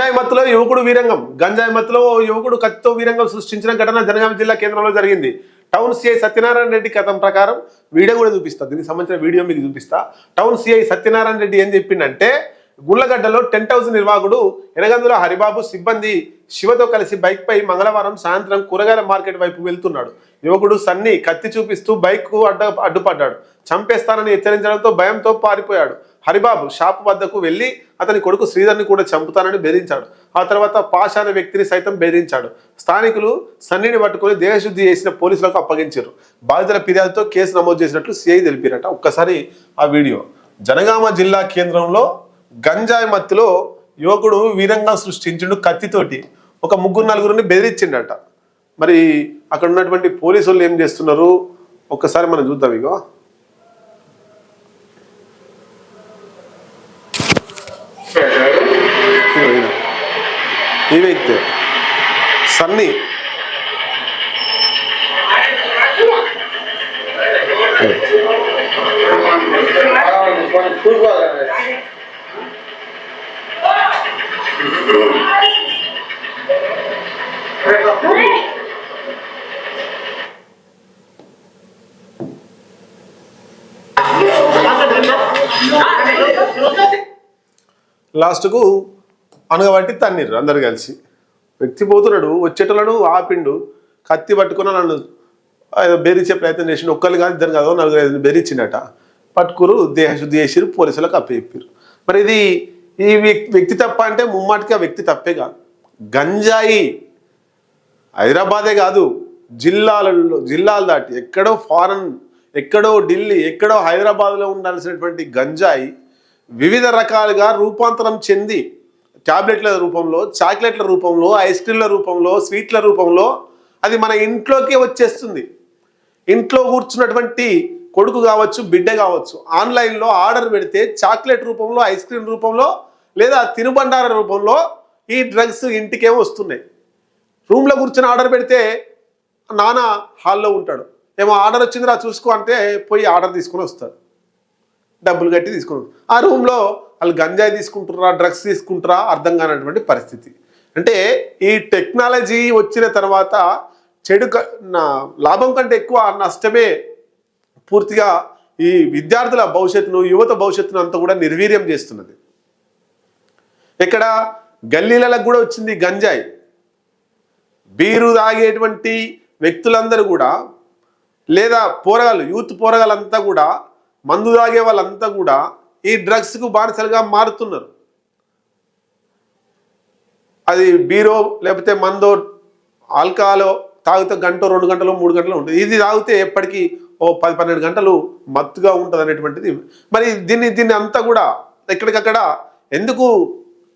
గంజాయి మత్తులో యువకుడు వీరంగం. గంజాయి మత్తులో యువకుడు కత్తితో వీరంగం సృష్టించిన ఘటన జనగామ జిల్లా కేంద్రంలో జరిగింది. టౌన్ సిఐ సత్యనారాయణ రెడ్డి కథం ప్రకారం వీడియో కూడా చూపిస్తా. దీనికి సంబంధించిన వీడియో మీకు చూపిస్తా. టౌన్ సిఐ సత్యనారాయణ రెడ్డి ఏం చెప్పిండంటే గుళ్ళగడ్డలో టెంట్ హౌస్ నిర్వాహకుడు ఎనగందుల హరిబాబు సిబ్బంది శివతో కలిసి బైక్ పై మంగళవారం సాయంత్రం కూరగాయల మార్కెట్ వైపు వెళ్తున్నాడు. యువకుడు సన్ని కత్తి చూపిస్తూ బైక్కు అడ్డ అడ్డుపడ్డాడు. చంపేస్తానని హెచ్చరించడంతో భయంతో పారిపోయాడు. హరిబాబు షాప్ వద్దకు వెళ్ళి అతని కొడుకు శ్రీధర్ని కూడా చంపుతానని బెదిరించాడు. ఆ తర్వాత పాష అనే వ్యక్తిని సైతం బెదిరించాడు. స్థానికులు సన్నిని పట్టుకుని దేహశుద్ధి చేసిన పోలీసులకు అప్పగించారు. బాధితుల ఫిర్యాదుతో కేసు నమోదు చేసినట్లు సిఐ తెలిపారట ఒక్కసారి ఆ వీడియో. జనగామ జిల్లా కేంద్రంలో గంజాయి మత్తులో యువకుడు వీరంగా సృష్టించిండు కత్తితోటి ఒక ముగ్గురు నలుగురిని బెదిరించిండట. మరి అక్కడ ఉన్నటువంటి పోలీసు ఏం చేస్తున్నారు? ఒక్కసారి మనం చూద్దాం ఇగో. ఈ వ్యక్తి సన్నీ లాస్ట్కు అనగబట్టి తన్నీరు అందరు కలిసి. వ్యక్తి పోతున్నాడు వచ్చేటోళ్ళను ఆపిండు కత్తి పట్టుకుని నన్ను బెరిచే ప్రయత్నం చేసిండు. ఒక్కరు కాదు ఇద్దరు కాదు నలుగురు ఐదు బెరిచిండట పట్టుకురు దేహశుద్ధి చేసిరు పోలీసులకు అప్పచెప్పారు మరి ఇది ఈ వ్యక్తి తప్ప అంటే ముమ్మాటికి ఆ వ్యక్తి తప్పే కాదు. గంజాయి హైదరాబాదే కాదు జిల్లాలలో జిల్లాలు దాటి ఎక్కడో ఫారెన్ ఎక్కడో ఢిల్లీ ఎక్కడో హైదరాబాద్లో ఉండాల్సినటువంటి గంజాయి వివిధ రకాలుగా రూపాంతరం చెంది టాబ్లెట్ల రూపంలో చాక్లెట్ల రూపంలో ఐస్ క్రీమ్ల రూపంలో స్వీట్ల రూపంలో అది మన ఇంట్లోకే వచ్చేస్తుంది. ఇంట్లో కూర్చున్నటువంటి కొడుకు కావచ్చు బిడ్డ కావచ్చు ఆన్లైన్లో ఆర్డర్ పెడితే చాక్లెట్ రూపంలో ఐస్ క్రీమ్ రూపంలో లేదా తినుబండార రూపంలో ఈ డ్రగ్స్ ఇంటికే వస్తున్నాయి. రూమ్లో కూర్చొని ఆర్డర్ పెడితే నాన్న హాల్లో ఉంటాడు. ఏమో ఆర్డర్ వచ్చిందిరా చూసుకో అంటే పోయి ఆర్డర్ తీసుకొని వస్తాడు. డబ్బులు కట్టి తీసుకుంటారు ఆ రూమ్లో వాళ్ళు గంజాయి తీసుకుంటారా డ్రగ్స్ తీసుకుంటారా అర్థం కానటువంటి పరిస్థితి. అంటే ఈ టెక్నాలజీ వచ్చిన తర్వాత చెడు క- నా- లాభం కంటే ఎక్కువ నష్టమే పూర్తిగా ఈ విద్యార్థుల భవిష్యత్తును యువత భవిష్యత్తును అంతా కూడా నిర్వీర్యం చేస్తున్నది. ఇక్కడ గల్లీలకు కూడా వచ్చింది గంజాయి. బీరు తాగేటువంటి వ్యక్తులందరూ కూడా లేదా పోరగాళ్ళు యూత్ పోరగాళ్ళంతా కూడా మందు తాగే వాళ్ళంతా కూడా ఈ డ్రగ్స్కు బానిసలుగా మారుతున్నారు. అది బీరో లేకపోతే మందో ఆల్కహాలో తాగితే గంట రెండు గంటలు మూడు గంటలు ఉంటుంది. ఇది తాగితే ఎప్పటికీ ఓ పది పన్నెండు గంటలు మత్తుగా ఉంటుంది అనేటువంటిది మరి దీన్ని దీన్ని అంతా కూడా ఎక్కడికక్కడ ఎందుకు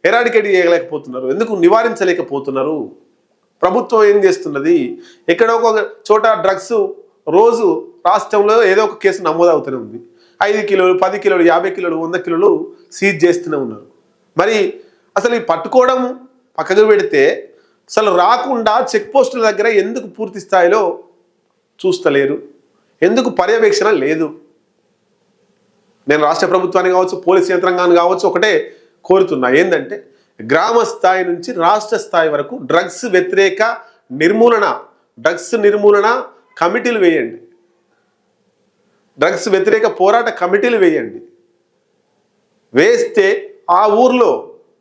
ఎరాడికేట్ చేయలేకపోతున్నారు? ఎందుకు నివారించలేకపోతున్నారు? ప్రభుత్వం ఏం చేస్తున్నది? ఎక్కడో ఒక చోట డ్రగ్స్ రోజు రాష్ట్రంలో ఏదో ఒక కేసు నమోదవుతూనే ఉంది. ఐదు కిలోలు పది కిలోలు యాభై కిలోలు వంద కిలోలు సీజ్ చేస్తూనే ఉన్నారు. మరి అసలు ఈ పట్టుకోవడం పక్కకు పెడితే అసలు రాకుండా చెక్ పోస్టుల దగ్గర ఎందుకు పూర్తి స్థాయిలో చూస్తలేరు? ఎందుకు పర్యవేక్షణ లేదు? నేను రాష్ట్ర ప్రభుత్వాన్ని కావచ్చు పోలీస్ యంత్రాంగాన్ని కావచ్చు ఒకటే కోరుతున్నా. ఏంటంటే గ్రామ స్థాయి నుంచి రాష్ట్ర స్థాయి వరకు డ్రగ్స్ వ్యతిరేక నిర్మూలన డ్రగ్స్ నిర్మూలన కమిటీలు వేయండి. డ్రగ్స్ వ్యతిరేక పోరాట కమిటీలు వేయండి. వేస్తే ఆ ఊర్లో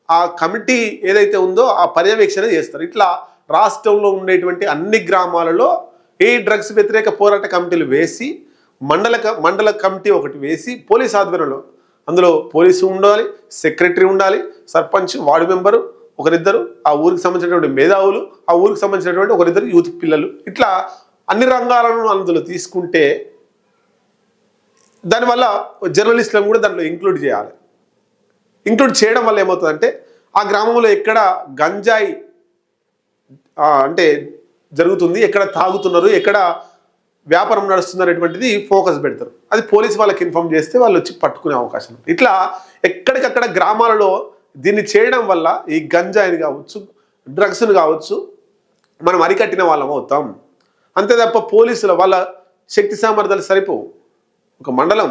ఆ కమిటీ ఏదైతే ఉందో ఆ పర్యవేక్షణ చేస్తారు. ఇట్లా రాష్ట్రంలో ఉండేటువంటి అన్ని గ్రామాలలో ఈ డ్రగ్స్ వ్యతిరేక పోరాట కమిటీలు వేసి మండల మండల కమిటీ ఒకటి వేసి పోలీస్ ఆధ్వర్యంలో అందులో పోలీసు ఉండాలి సెక్రటరీ ఉండాలి సర్పంచ్ వార్డు మెంబరు ఒకరిద్దరు ఆ ఊరికి సంబంధించినటువంటి మేధావులు ఆ ఊరికి సంబంధించినటువంటి ఒకరిద్దరు యూత్ పిల్లలు. ఇట్లా అన్ని రంగాలను అందులో తీసుకుంటే దానివల్ల జర్నలిస్టులను కూడా దాంట్లో ఇంక్లూడ్ చేయాలి. ఇంక్లూడ్ చేయడం వల్ల ఏమవుతుందంటే ఆ గ్రామంలో ఎక్కడ గంజాయి అంటే జరుగుతుంది ఎక్కడ తాగుతున్నారు ఎక్కడ వ్యాపారం నడుస్తున్నారు అనేటువంటిది ఫోకస్ పెడతారు. అది పోలీస్ వాళ్ళకి ఇన్ఫామ్ చేస్తే వాళ్ళు వచ్చి పట్టుకునే అవకాశం ఇట్లా ఎక్కడికక్కడ గ్రామాలలో దీన్ని చేయడం వల్ల ఈ గంజాయిని కావచ్చు డ్రగ్స్ని కావచ్చు మనం అరికట్టిన వాళ్ళం అవుతాం. అంతే తప్ప పోలీసుల వాళ్ళ శక్తి సామర్థ్యాలు సరిపోవు. ఒక మండలం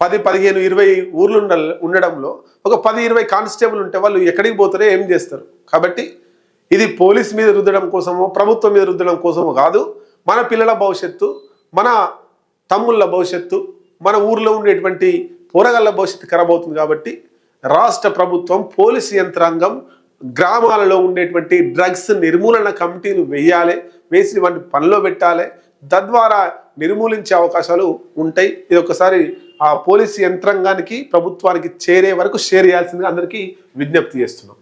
పది పదిహేను ఇరవై ఊర్లు ఉండడంలో ఒక పది ఇరవై కానిస్టేబుల్ ఉంటే వాళ్ళు ఎక్కడికి పోతారో ఏం చేస్తారు? కాబట్టి ఇది పోలీస్ మీద రుద్దడం కోసమో ప్రభుత్వం మీద రుద్దడం కోసమో కాదు. మన పిల్లల భవిష్యత్తు మన తమ్ముళ్ళ భవిష్యత్తు మన ఊర్లో ఉండేటువంటి పోరగాళ్ళ భవిష్యత్తు ఖరాబ్ అవుతుంది కాబట్టి రాష్ట్ర ప్రభుత్వం పోలీస్ యంత్రాంగం గ్రామాలలో ఉండేటువంటి డ్రగ్స్ నిర్మూలన కమిటీలు వేయాలి వేసి వాటిని పనిలో పెట్టాలి తద్వారా నిర్మూలించే అవకాశాలు ఉంటాయి. ఇది ఒకసారి ఆ పోలీస్ యంత్రాంగానికి ప్రభుత్వానికి చేరే వరకు షేర్ చేయాల్సిందిగా అందరికీ విజ్ఞప్తి చేస్తున్నాం.